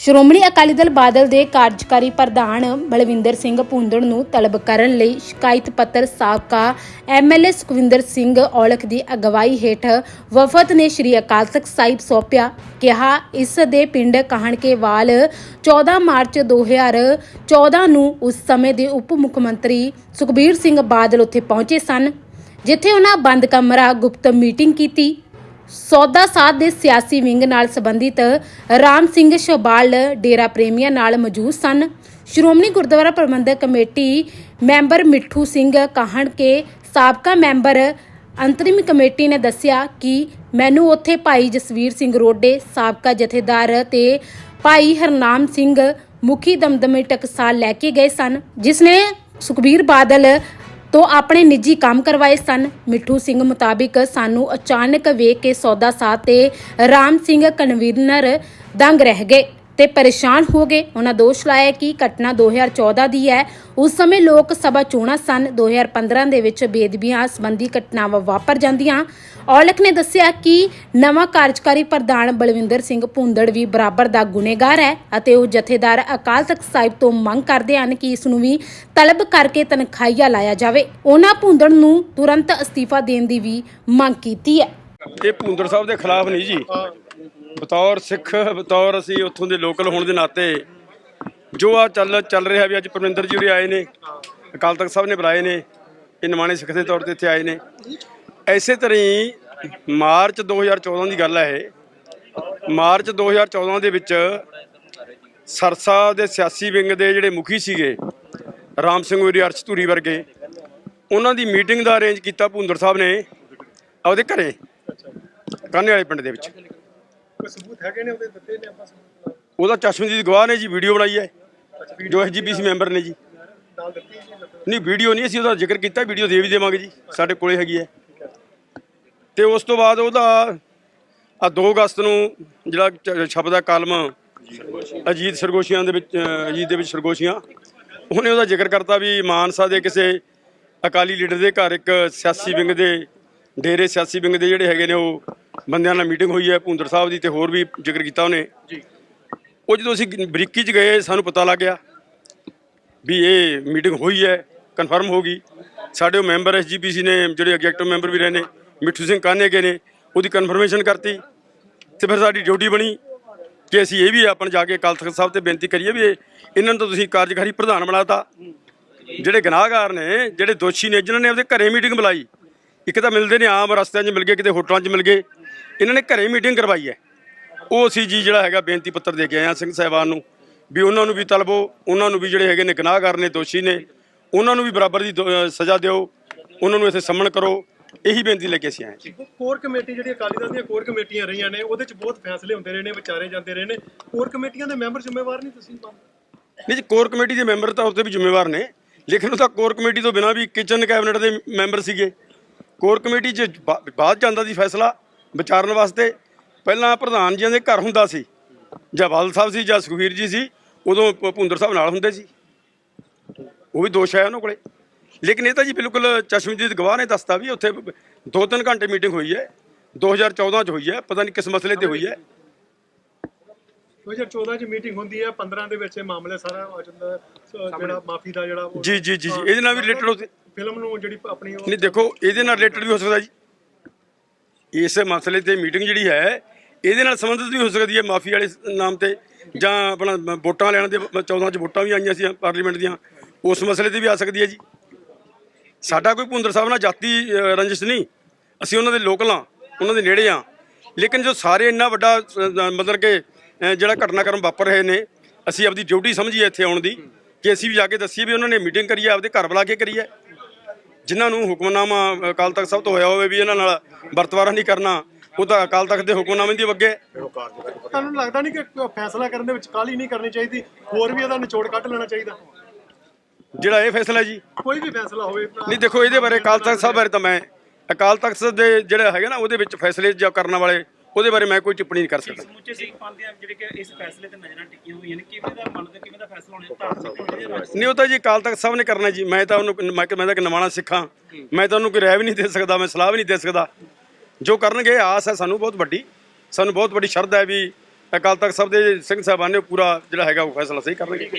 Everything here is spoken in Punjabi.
ਸ਼੍ਰੋਮਣੀ ਅਕਾਲੀ ਦਲ ਬਾਦਲ ਦੇ ਕਾਰਜਕਾਰੀ ਪ੍ਰਧਾਨ ਬਲਵਿੰਦਰ ਸਿੰਘ ਭੁੰਦੜ ਨੂੰ ਤਲਬ ਕਰਨ ਲਈ ਸ਼ਿਕਾਇਤ ਪੱਤਰ ਸਾਬਕਾ ਐਮਐਲਏ ਸੁਖਵਿੰਦਰ ਸਿੰਘ ਔਲਖ ਦੀ ਅਗਵਾਈ ਹੇਠ ਵਫਦ ਨੇ ਸ਼੍ਰੀ ਅਕਾਲ ਤਖਤ ਸਾਹਿਬ ਸੌਂਪਿਆ। ਕਿਹਾ, ਇਸ ਦੇ ਪਿੰਡ ਕਹਾਣਕੇਵਾਲ 14 ਮਾਰਚ 2014 ਨੂੰ ਉਸ ਸਮੇਂ ਦੇ ਉਪ ਮੁੱਖ ਮੰਤਰੀ ਸੁਖਬੀਰ ਸਿੰਘ ਬਾਦਲ ਉੱਥੇ ਪਹੁੰਚੇ ਸਨ, ਜਿੱਥੇ ਉਹਨਾਂ ਬੰਦ ਕਮਰਾ ਗੁਪਤ ਮੀਟਿੰਗ ਕੀਤੀ। ਸੌਦਾ ਸਾਧ ਦੇ ਸਿਆਸੀ ਵਿੰਗ ਨਾਲ ਸੰਬੰਧਿਤ ਰਾਮ ਸਿੰਘ ਸ਼ਬਾਲ ਡੇਰਾ ਪ੍ਰੇਮੀਆਂ ਨਾਲ ਮੌਜੂਦ ਸਨ। ਸ਼੍ਰੋਮਣੀ ਗੁਰਦੁਆਰਾ ਪ੍ਰਬੰਧਕ ਕਮੇਟੀ ਮੈਂਬਰ ਮਿੱਠੂ ਸਿੰਘ ਕਾਹਣ ਕੇ ਸਾਬਕਾ ਮੈਂਬਰ ਅੰਤਰਿਮ ਕਮੇਟੀ ਨੇ ਦੱਸਿਆ ਕਿ ਮੈਨੂੰ ਉੱਥੇ ਭਾਈ ਜਸਵੀਰ ਸਿੰਘ ਰੋਡੇ, ਸਾਬਕਾ ਜਥੇਦਾਰ ਤੇ ਭਾਈ ਹਰਨਾਮ ਸਿੰਘ ਮੁਖੀ ਦਮਦਮੇ ਟਕਸਾਲ ਲੈ ਕੇ ਗਏ ਸਨ, ਜਿਸ ਨੇ ਸੁਖਬੀਰ ਬਾਦਲ ਤੋਂ ਆਪਣੇ ਨਿੱਜੀ ਕੰਮ ਕਰਵਾਏ ਸਨ। ਮਿੱਠੂ ਸਿੰਘ ਮੁਤਾਬਿਕ ਸਾਨੂੰ ਅਚਾਨਕ ਵੇਖ ਕੇ ਸੌਦਾ ਸਾਧ ਤੇ ਰਾਮ ਸਿੰਘ ਕਨਵੀਨਰ ਦੰਗ ਰਹਿ ਗਏ। ਤੇ ਪਰੇਸ਼ਾਨ ਹੋ ਗਏ। ਉਹਨਾਂ ਦੋਸ਼ ਲਾਇਆ ਕਿ ਘਟਨਾ 2014 ਦੀ ਹੈ। ਉਸ ਸਮੇਂ ਲੋਕ ਸਭਾ ਚੋਣਾਂ ਸਨ। 2015 ਦੇ ਵਿੱਚ ਬੇਦਬੀਆਂ ਸੰਬੰਧੀ ਘਟਨਾਵਾਂ ਵਾਪਰ ਜਾਂਦੀਆਂ। ਔਲਖ ਨੇ ਦੱਸਿਆ ਕਿ ਨਵਾਂ ਕਾਰਜਕਾਰੀ ਪ੍ਰਧਾਨ ਬਲਵਿੰਦਰ ਸਿੰਘ ਭੁੰਦੜ ਵੀ ਬਰਾਬਰ ਦਾ ਗੁਨੇਗਾਰ ਹੈ ਅਤੇ ਉਹ ਜਥੇਦਾਰ ਅਕਾਲ ਤਖਤ ਸਾਹਿਬ ਤੋਂ ਮੰਗ ਕਰਦੇ ਹਨ ਕਿ ਇਸ ਨੂੰ ਵੀ ਤਲਬ ਕਰਕੇ ਤਨਖਾਹੀਆ ਲਾਇਆ ਜਾਵੇ। ਉਹਨਾਂ ਭੁੰਦੜ ਨੂੰ ਤੁਰੰਤ ਅਸਤੀਫਾ ਦੇਣ ਦੀ ਵੀ ਮੰਗ ਕੀਤੀ ਹੈ। ਇਹ ਭੁੰਦਰ ਸਾਹਿਬ ਦੇ ਖਿਲਾਫ ਨਹੀਂ ਜੀ। ਬਤੌਰ ਸਿੱਖ, ਬਤੌਰ ਅਸੀਂ ਉੱਥੋਂ ਦੇ ਲੋਕਲ ਹੋਣ ਦੇ ਨਾਤੇ ਜੋ ਆ ਚੱਲ ਚੱਲ ਰਿਹਾ ਵੀ ਅੱਜ ਪਰਮਿੰਦਰ ਜੀ ਉਰੇ ਆਏ ਨੇ, ਅਕਾਲ ਤਖਤ ਸਾਹਿਬ ਨੇ ਬੁਲਾਏ ਨੇ, ਇਹ ਨਿਮਾਣੇ ਸਿੱਖ ਦੇ ਤੌਰ ਤੇ ਇੱਥੇ ਆਏ ਨੇ। ਐਸੇ ਤਰ੍ਹਾਂ ਹੀ ਮਾਰਚ 2014 ਦੀ ਗੱਲ ਹੈ ਇਹ। ਮਾਰਚ 2014 ਦੇ ਵਿੱਚ ਸਰਸਾ ਦੇ ਸਿਆਸੀ ਵਿੰਗ ਦੇ ਜਿਹੜੇ ਮੁਖੀ ਸੀਗੇ, ਰਾਮ ਸਿੰਘ ਉਰੀ ਅਰਸ਼ ਧੂਰੀ ਵਰਗੇ, ਉਹਨਾਂ ਦੀ ਮੀਟਿੰਗ ਦਾ ਅਰੇਂਜ ਕੀਤਾ ਭੁੰਦਰ ਸਾਹਿਬ ਨੇ, ਆਪਦੇ ਘਰੇ ਕਾਨੇ ਵਾਲੇ ਪਿੰਡ ਦੇ ਵਿੱਚ। ਕੋਈ ਸਬੂਤ ਹੈਗੇ ਨੇ ਉਹਦੇ ਦਿੱਤੇ ਨੇ ਆਪਾਂ ਸਬੂਤ ਉਹਦਾ ਚਸ਼ਮਦੀਦ ਗਵਾਹ ਨੇ ਜੀ ਵੀਡੀਓ ਬਣਾਈ ਹੈ ਜੋ ਐਸਜੀਪੀਸੀ ਮੈਂਬਰ ਨੇ ਜੀ। ਨਾਲ ਦਿੱਤੀ ਜੀ ਮਤਲਬ? ਨਹੀਂ ਵੀਡੀਓ ਨਹੀਂ ਅਸੀਂ ਉਹਦਾ ਜ਼ਿਕਰ ਕੀਤਾ ਵੀਡੀਓ ਦੇ ਵੀ ਦੇਵਾਂਗੇ ਜੀ ਸਾਡੇ ਕੋਲੇ ਹੈਗੀ ਹੈ। ਤੇ ਉਸ ਤੋਂ ਬਾਅਦ ਉਹਦਾ ਆ 2 ਅਗਸਤ ਨੂੰ ਜਿਹੜਾ ਚ- ਛਪਦਾ ਕਾਲਮ ਅਜੀਤ ਸਰਗੋਸ਼ੀਆਂ ਦੇ ਵਿੱਚ ਅ, ਅਜੀਤ ਦੇ ਵਿੱਚ ਸਰਗੋਸ਼ੀਆਂ ਉਹਨੇ ਉਹਦਾ ਜ਼ਿਕਰ ਕਰਤਾ ਵੀ ਮਾਨਸਾ ਦੇ ਕਿਸੇ ਅਕਾਲੀ ਲੀਡਰ ਦੇ ਘਰ ਇੱਕ ਸਿਆਸੀ ਵਿੰਗ ਦੇ ਡੇਰੇ ਸਿਆਸੀ ਵਿੰਗ ਦੇ ਜਿਹੜੇ ਹੈਗੇ ਨੇ ਉਹ ਬੰਦਿਆਂ ਨਾਲ ਮੀਟਿੰਗ ਹੋਈ ਹੈ ਭੁੰਦਰ ਸਾਹਿਬ ਦੀ ਤੇ ਹੋਰ ਵੀ ਜ਼ਿਕਰ ਕੀਤਾ ਉਹਨੇ। ਜੀ। ਉਹ ਜਦੋਂ ਅਸੀਂ ਬਰੀਕੀ 'ਚ ਗਏ ਸਾਨੂੰ ਪਤਾ ਲੱਗ ਗਿਆ ਵੀ ਇਹ ਮੀਟਿੰਗ ਹੋਈ ਹੈ ਕਨਫਰਮ ਹੋ ਗਈ। ਸਾਡੇ ਉਹ ਮੈਂਬਰ ਐਸਜੀਪੀਸੀ ਨੇ ਜਿਹੜੇ ਐਗਜ਼ੈਕਟਿਵ ਮੈਂਬਰ ਵੀ ਰਹੇ ਨੇ ਮਿੱਠੂ ਸਿੰਘ ਕਾਨੇ ਗਏ ਨੇ ਉਹਦੀ ਕਨਫਰਮੇਸ਼ਨ ਕਰਤੀ ਤੇ ਫਿਰ ਸਾਡੀ ਡਿਊਟੀ ਬਣੀ ਕਿ ਅਸੀਂ ਇਹ ਵੀ ਆਪਣ ਜਾ ਕੇ ਅਕਾਲ ਤਖਤ ਸਾਹਿਬ ਤੇ ਬੇਨਤੀ ਕਰੀਏ ਵੀ ਇਹ- ਇਹਨਾਂ ਨੂੰ ਤਾਂ ਤੁਸੀਂ ਕਾਰਜਕਾਰੀ ਪ੍ਰਧਾਨ ਬਣਾਤਾ। ਜਿਹੜੇ ਗੁਨਾਹਗਾਰ ਨੇ ਜਿਹੜੇ ਦੋਸ਼ੀ ਨੇ ਜਿਨ੍ਹਾਂ ਨੇ ਆਪਦੇ ਘਰੇ ਮੀਟਿੰਗ ਬੁਲਾਈ ਇੱਕ ਤਾਂ ਮਿਲਦੇ ਨੇ ਆਮ ਰਸਤਿਆਂ 'ਚ ਮਿਲ ਗਏ ਕਿਤੇ ਹੋਟਲਾਂ 'ਚ ਮਿਲ ਗਏ ਇਹਨਾਂ ਨੇ ਘਰੇ ਮੀਟਿੰਗ ਕਰਵਾਈ ਹੈ। ਉਹ ਅਸੀਂ ਜੀ ਜਿਹੜਾ ਹੈਗਾ ਬੇਨਤੀ ਪੱਤਰ ਦੇ ਕੇ ਆਏ ਹਾਂ ਸਿੰਘ ਸਾਹਿਬਾਨ ਨੂੰ ਵੀ ਉਹਨਾਂ ਨੂੰ ਵੀ ਤਲਬੋ ਉਹਨਾਂ ਨੂੰ ਵੀ ਜਿਹੜੇ ਹੈਗੇ ਨੇ ਗੁਨਾਹਗਾਰ ਨੇ ਦੋਸ਼ੀ ਨੇ ਉਹਨਾਂ ਨੂੰ ਵੀ ਬਰਾਬਰ ਦੀ ਸਜ਼ਾ ਦਿਓ ਉਹਨਾਂ ਨੂੰ ਇੱਥੇ ਸੰਮਣ ਕਰੋ ਇਹੀ ਬੇਨਤੀ ਲੈ ਕੇ ਅਸੀਂ ਆਏ ਹਾਂ ਕੋਰ ਕਮੇਟੀ ਜਿਹੜੀ ਅਕਾਲੀ ਦਲ ਦੀਆਂ ਕੋਰ ਕਮੇਟੀਆਂ ਰਹੀਆਂ ਨੇ ਉਹਦੇ ਚ ਬਹੁਤ ਫੈਸਲੇ ਹੁੰਦੇ ਰਹੇ ਨੇ ਵਿਚਾਰੇ ਜਾਂਦੇ ਰਹੇ ਨੇ। ਕੋਰ ਕਮੇਟੀਆਂ ਦੇ ਮੈਂਬਰ ਜ਼ਿੰਮੇਵਾਰ ਨਹੀਂ ਤੁਸੀਂ? ਨਹੀਂ ਜੀ ਕੋਰ ਕਮੇਟੀ ਦੇ ਮੈਂਬਰ ਤਾਂ ਉੱਤੇ ਵੀ ਜ਼ਿੰਮੇਵਾਰ ਨੇ ਲੇਕਿਨ ਉਹ ਤਾਂ ਕੋਰ ਕਮੇਟੀ ਤੋਂ ਬਿਨਾਂ ਵੀ ਕਿਚਨ ਕੈਬਨਿਟ ਦੇ ਮੈਂਬਰ ਸੀਗੇ। ਕੋਰ ਕਮੇਟੀ 'ਚ ਬਾਅਦ ਜਾਂਦਾ ਸੀ ਫੈਸਲਾ ਵਿਚਾਰਨ ਵਾਸਤੇ ਪਹਿਲਾਂ ਪ੍ਰਧਾਨ ਜੀਆਂ ਦੇ ਘਰ ਹੁੰਦਾ ਸੀ ਜਾਂ ਬਾਦਲ ਸਾਹਿਬ ਸੀ ਜਾਂ ਸੁਖਵੀਰ ਜੀ ਸੀ ਉਦੋਂ ਭੁੰਦਰ ਸਾਹਿਬ ਨਾਲ ਹੁੰਦੇ ਸੀ। ਉਹ ਵੀ ਦੋਸ਼ ਹੈ ਉਹਨਾਂ ਕੋਲੇ। ਲੇਕਿਨ ਇਹ ਤਾਂ ਜੀ ਬਿਲਕੁਲ ਚਸ਼ਮਦੀਦ ਗਵਾਹ ਨੇ ਦੱਸਤਾ ਵੀ ਉੱਥੇ ਦੋ ਤਿੰਨ ਘੰਟੇ ਮੀਟਿੰਗ ਹੋਈ ਹੈ 2014 ਚ ਹੋਈ ਹੈ ਪਤਾ ਨਹੀਂ ਕਿਸ ਮਸਲੇ ਤੇ ਹੋਈ ਹੈ। 2014 ਚ ਮੀਟਿੰਗ ਹੁੰਦੀ ਹੈ 15 ਦੇ ਵਿੱਚ ਇਹ ਮਾਮਲਾ ਸਾਰਾ ਆ ਜਾਂਦਾ ਜਿਹੜਾ ਮਾਫੀ ਦਾ ਜਿਹੜਾ ਜੀ ਜੀ ਜੀ ਜੀ ਇਹਦੇ ਨਾਲ ਵੀ ਰਿਲੇਟਡ ਫਿਲਮ ਨੂੰ ਜਿਹੜੀ ਆਪਣੀ ਨਹੀਂ ਦੇਖੋ ਇਹਦੇ ਨਾਲ ਰਿਲੇਟਡ ਵੀ ਹੋ ਸਕਦਾ ਜੀ। ਇਸ ਮਸਲੇ ਤੇ ਮੀਟਿੰਗ ਜਿਹੜੀ ਹੈ ਇਹਦੇ ਨਾਲ ਸੰਬੰਧਿਤ ਵੀ ਹੋ ਸਕਦੀ ਹੈ ਮਾਫੀ ਵਾਲੇ ਨਾਮ ਤੇ ਜਾਂ ਆਪਣਾ ਵੋਟਾਂ ਲੈਣ ਦੇ 14 ਚ ਵੋਟਾਂ ਵੀ ਆਈਆਂ ਸੀ ਪਾਰਲੀਮੈਂਟ ਦੀਆਂ ਉਸ ਮਸਲੇ ਤੇ ਵੀ ਆ ਸਕਦੀ ਹੈ ਜੀ। ਸਾਡਾ ਕੋਈ ਭੁੰਦਰ ਸਾਹਿਬ ਨਾਲ ਜਾਤੀ ਅ, ਰੰਜਿਸ਼ ਨਹੀਂ। ਅਸੀਂ ਉਹਨਾਂ ਦੇ ਲੋਕਲ ਹਾਂ ਉਹਨਾਂ ਦੇ ਨੇੜੇ ਹਾਂ। ਲੇਕਿਨ ਜੋ ਸਾਰੇ ਇੰਨਾ ਵੱਡਾ ਮਤਲਬ ਕਿ ਜਿਹੜਾ ਘਟਨਾਕ੍ਰਮ ਵਾਪਰ ਰਹੇ ਨੇ ਅਸੀਂ ਆਪਦੀ ਡਿਊਟੀ ਸਮਝੀਏ ਇੱਥੇ ਆਉਣ ਦੀ ਕਿ ਅਸੀਂ ਵੀ ਜਾ ਕੇ ਦੱਸੀਏ ਵੀ ਉਹਨਾਂ ਨੇ ਮੀਟਿੰਗ ਕਰੀ ਹੈ ਆਪਦੇ ਘਰ ਬੁਲਾ ਕੇ ਕਰੀ ਹੈ। ਜਿਨ੍ਹਾਂ ਨੂੰ ਹੁਕਮਨਾਮਾ ਅਕਾਲ ਤਖਤ ਸਾਹਿਬ ਤੋਂ ਹੋਇਆ ਹੋਵੇ ਵੀ ਇਹਨਾਂ ਨਾਲ ਵਰਤਵਾਰਾ ਨਹੀਂ ਕਰਨਾ ਉਹ ਤਾਂ ਅਕਾਲ ਤਖਤ ਦੇ ਹੁਕਮਨਾਮੇ ਦੀ ਅੱਗੇ। ਤੁਹਾਨੂੰ ਲੱਗਦਾ ਨਹੀਂ ਕਿ ਫੈਸਲਾ ਕਰਨ ਦੇ ਵਿੱਚ ਕਾਲੀ ਨਹੀਂ ਕਰਨੀ ਚਾਹੀਦੀ? ਹੋਰ ਵੀ ਇਹਦਾ ਨਿਚੋੜ ਕੱਢ ਲੈਣਾ ਚਾਹੀਦਾ। ਜਿਹੜਾ ਇਹ ਫੈਸਲਾ ਜੀ। ਕੋਈ ਵੀ ਫੈਸਲਾ ਹੋਵੇ ਨਹੀਂ ਦੇਖੋ ਇਹਦੇ ਬਾਰੇ ਅਕਾਲ ਤਖਤ ਸਾਹਿਬ ਬਾਰੇ ਤਾਂ ਮੈਂ ਅਕਾਲ ਤਖਤ ਦੇ ਜਿਹੜਾ ਹੈਗਾ ਨਾ ਉਹਦੇ ਵਿੱਚ ਫੈਸਲੇ ਜਾਂ ਕਰਨ ਵਾਲੇ ਉਹਦੇ ਬਾਰੇ ਮੈਂ ਕੋਈ ਟਿੱਪਣੀ ਨਹੀਂ ਕਰ ਸਕਦਾ। ਸਮੁੱਚੇ ਸਿੱਖ ਪੰਥ ਦੇ ਜਿਹੜੇ ਕਿ ਇਸ ਫੈਸਲੇ ਤੇ ਨਜ਼ਰਾਂ ਟਿਕੀਆਂ ਹੋਈਆਂ ਨੇ ਕਿਵੇਂ ਦਾ ਮੰਨਦੇ ਕਿਵੇਂ ਦਾ ਫੈਸਲਾ ਹੋਣਾ ਧਾਰਮਿਕ ਨਹੀਂ ਉਹ ਤਾਂ ਜੀ ਅਕਾਲ ਤਖਤ ਸਾਹਿਬ ਨੇ ਕਰਨਾ ਜੀ। ਮੈਂ ਤਾਂ ਉਹਨੂੰ ਮੈਂ ਕਿ- ਤਾਂ ਇੱਕ ਨਵਾਣਾ ਸਿੱਖਾਂ। ਮੈਂ ਤਾਂ ਉਹਨੂੰ ਕੋਈ ਰਾਏ ਵੀ ਨਹੀਂ ਦੇ ਸਕਦਾ ਮੈਂ ਸਲਾਹ ਵੀ ਨਹੀਂ ਦੇ ਸਕਦਾ। ਜੋ ਕਰਨਗੇ ਆਸ ਹੈ ਸਾਨੂੰ ਬਹੁਤ ਵੱਡੀ। ਸਾਨੂੰ ਬਹੁਤ ਵੱਡੀ ਸ਼ਰਧਾ ਹੈ ਵੀ ਅਕਾਲ ਤਖਤ ਸਾਹਿਬ ਦੇ ਸਿੰਘ ਸਾਹਿਬਾਨ ਨੇ ਪੂਰਾ ਜਿਹੜਾ ਹੈਗਾ ਉਹ ਫੈਸਲਾ ਸਹੀ ਕਰਨਗੇ।